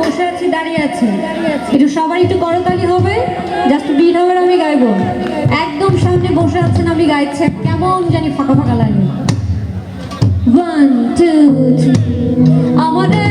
বসে আছি, দাঁড়িয়ে আছি। একটু সবার একটু করতালি হবে জাস্ট বিট হবে আমি গাইবো। একদম সামনে বসে আছেন আমি গাইছেন কেমন জানি ফাঁকা ফাঁকা লাগে। ওয়ান টু থ্রি আমাদের